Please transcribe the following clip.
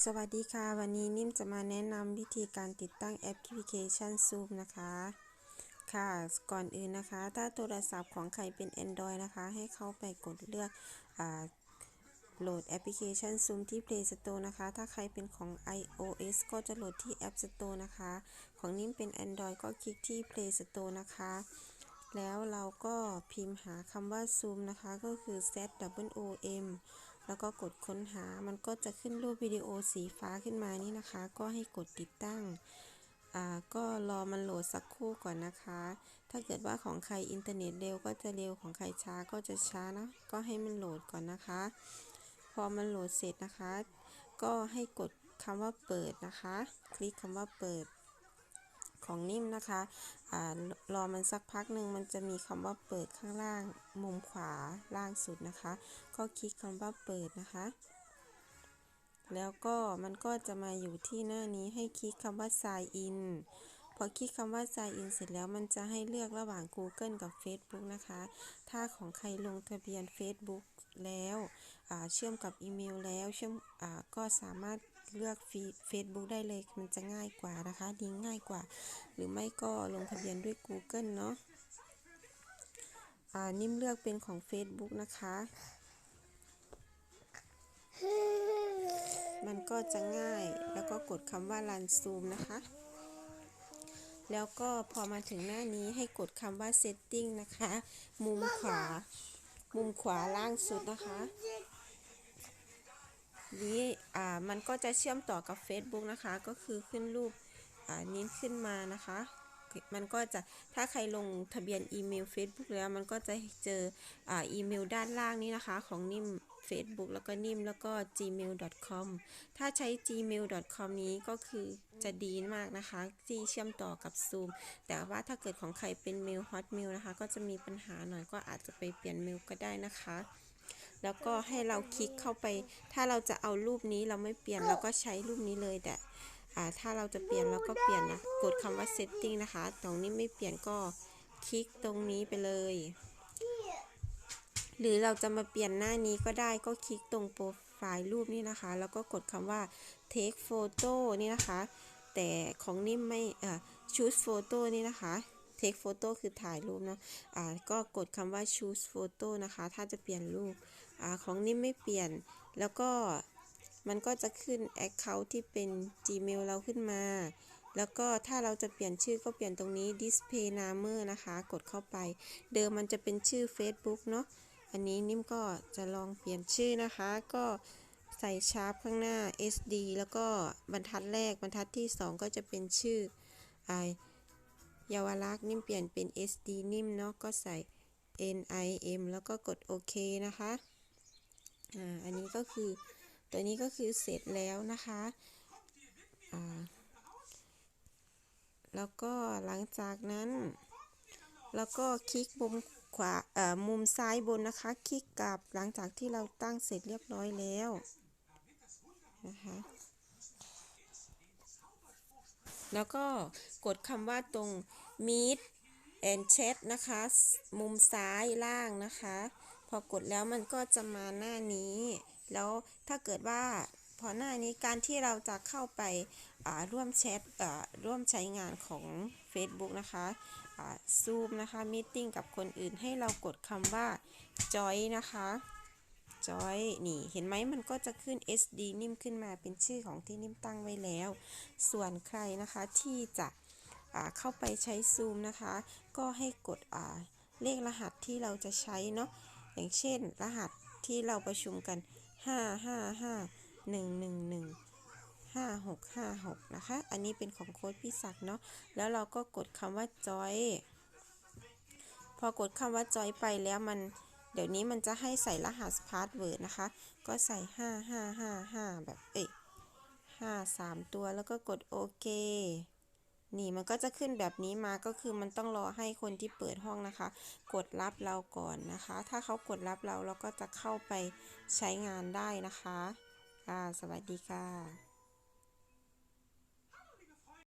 สวัสดีค่ะ วันนี้นิ่มจะมาแนะนำวิธีการติดตั้งแอปพลิเคชัน Zoom นะคะ ค่ะ ก่อนอื่นนะคะ ถ้าโทรศัพท์ของใครเป็น Android นะคะ ให้เข้าไปกดเลือกโหลดแอปพลิเคชัน Zoom ที่ Play Store นะคะ ถ้าใครเป็นของ iOS ก็จะโหลดที่ App Store นะคะ ของนิ่มเป็น Android ก็คลิกที่ Play Store นะคะ แล้วเราก็พิมพ์หาคำว่า Zoom นะคะ ก็คือ Z W O M แล้วก็กดค้นหา มันก็จะขึ้นรูปวิดีโอสีฟ้าขึ้นมานี่นะคะ ก็ให้กดติดตั้ง อ่า ก็รอมันโหลดสักครู่ก่อนนะคะ ถ้าเกิดว่าของใครอินเทอร์เน็ตเร็วก็จะเร็ว ของใครช้าก็จะช้านะ ก็ให้มันโหลดก่อนนะคะ พอมันโหลดเสร็จนะคะ ก็ให้กดคำว่าเปิดนะคะ คลิกคำว่าเปิด ของนิ่มนะคะอ่ารอมันสักพักหนึ่งมันจะมีคำว่าเปิดข้างล่างมุมขวาล่างสุดนะคะ ก็คลิกคำว่าเปิดนะคะ แล้วก็มันก็จะมาอยู่ที่หน้านี้ให้คลิกคำว่า sign in พอคลิกคำว่า sign in เสร็จแล้วมันจะให้เลือกระหว่าง Google กับ Facebook นะคะ ถ้าของใครลงทะเบียน Facebook แล้วเชื่อมกับอีเมลแล้วเชื่อมก็สามารถ เลือกเฟซบุ๊กได้เลยมันจะง่ายกว่านะคะดีง่ายกว่า หรือไม่ก็ลงทะเบียนด้วย Google เนาะนิ่มเลือกเป็นของ Facebook นะคะ มันก็จะง่ายแล้วก็กดคำว่า Run Zoom นะคะ แล้วก็พอมาถึงหน้านี้ให้กดคำว่า Setting นะคะ มุมขวา มุมขวาล่างสุดนะคะ นี้อ่ามันก็จะเชื่อมต่อกับ Facebook นะคะ ก็คือขึ้นรูปอ่านี้ขึ้นมานะคะ มันก็จะถ้าใครลงทะเบียนอีเมล Facebook แล้วมันก็จะเจออ่าอีเมลด้านล่างนี้นะคะ ของนิ่ม Facebook แล้วก็นิ่มแล้วก็ gmail.com ถ้าใช้ gmail.com นี้ก็คือจะดีมากนะคะ ที่เชื่อมต่อกับ Zoom แต่ว่าถ้าเกิดของใครเป็นเมล Hotmail นะคะ ก็จะมีปัญหาหน่อยก็อาจจะไปเปลี่ยนเมลก็ได้นะคะ แล้วก็ให้เราคลิกเข้าไป ถ้าเราจะเอารูปนี้เราไม่เปลี่ยนเราก็ใช้รูปนี้เลยแต่ถ้าเราจะเปลี่ยนเราก็เปลี่ยนนะ กดคำว่า setting นะคะ ตรงนี้ไม่เปลี่ยนก็คลิกตรงนี้ไปเลย หรือเราจะมาเปลี่ยนหน้านี้ก็ได้ก็คลิกตรงโปรไฟล์รูปนี่นะคะ แล้วก็กดคำว่า take photo นี่นะคะ แต่ของนิ่มไม่อ่า choose photo นี่นะคะ take photo คือถ่ายรูปเนาะ อ่า ก็กดคำว่า choose photo นะคะ ถ้าจะเปลี่ยนรูป ของนิ่มไม่เปลี่ยน แล้วก็มันก็จะขึ้น Account ที่เป็น Gmail เราขึ้นมา แล้วก็ถ้าเราจะเปลี่ยนชื่อก็เปลี่ยนตรงนี้ Display Name นะคะ กดเข้าไป เดิมมันจะเป็นชื่อ Facebook เนาะ อันนี้นิ่มก็จะลองเปลี่ยนชื่อนะคะ ก็ใส่ชาร์ปข้างหน้า SD แล้วก็บรรทัดแรกบรรทัดที่ 2 ก็จะเป็นชื่อไอเยาวรักษ์นิ่มเปลี่ยนเป็น SD นิ่มเนาะ ก็ใส่ NIM แล้วก็กดโอเคนะคะ อ่าอันนี้ก็คือตัวนี้ก็คือเสร็จแล้วนะคะอ่าแล้วก็หลังจากนั้น แล้วก็คลิกมุมขวาเอ่อมุมซ้ายบนนะคะ คลิกกลับหลังจากที่เราตั้งเสร็จเรียบร้อยแล้วนะคะแล้วก็กดคำว่าตรง meet and chat นะคะ มุมซ้ายล่างนะคะ พอกดแล้วมันก็จะมาหน้านี้ แล้วถ้าเกิดว่าพอหน้านี้การที่เราจะเข้าไปร่วมแชทร่วมใช้งานของ Facebook นะคะซูมนะคะมีติ้งกับคนอื่นให้เรากดคำว่า joy นะคะ joy นี่ เห็นไหมมันก็จะขึ้น SD นิ่มขึ้นมาเป็นชื่อของที่นิ่มตั้งไว้แล้ว ส่วนใครนะคะที่จะเข้าไปใช้ซูมนะคะ ก็ให้กดเลขรหัสที่เราจะใช้เนาะ อย่างเช่น รหัสที่เราประชุมกัน 5 5 5 1 1 1 5 6 5 6 นะคะ อันนี้เป็นของโค้ดพี่ศักดิ์เนาะ แล้วเราก็กดคำว่าจอย พอกดคำว่าจอยไปแล้วมัน เดี๋ยวนี้มันจะให้ใส่รหัสพาสเวิร์ดนะคะ ก็ใส่ 5 5 5 5 แบบ เอ๊ะ5 3 ตัว แล้วก็กดโอเค นี่มันก็จะขึ้นแบบนี้มาก็คือมันต้องรอให้คนที่เปิดห้องนะคะ กดรับเราก่อนนะคะ ถ้าเขากดรับเราเราก็จะเข้าไปใช้งานได้นะคะ ค่ะ สวัสดีค่ะ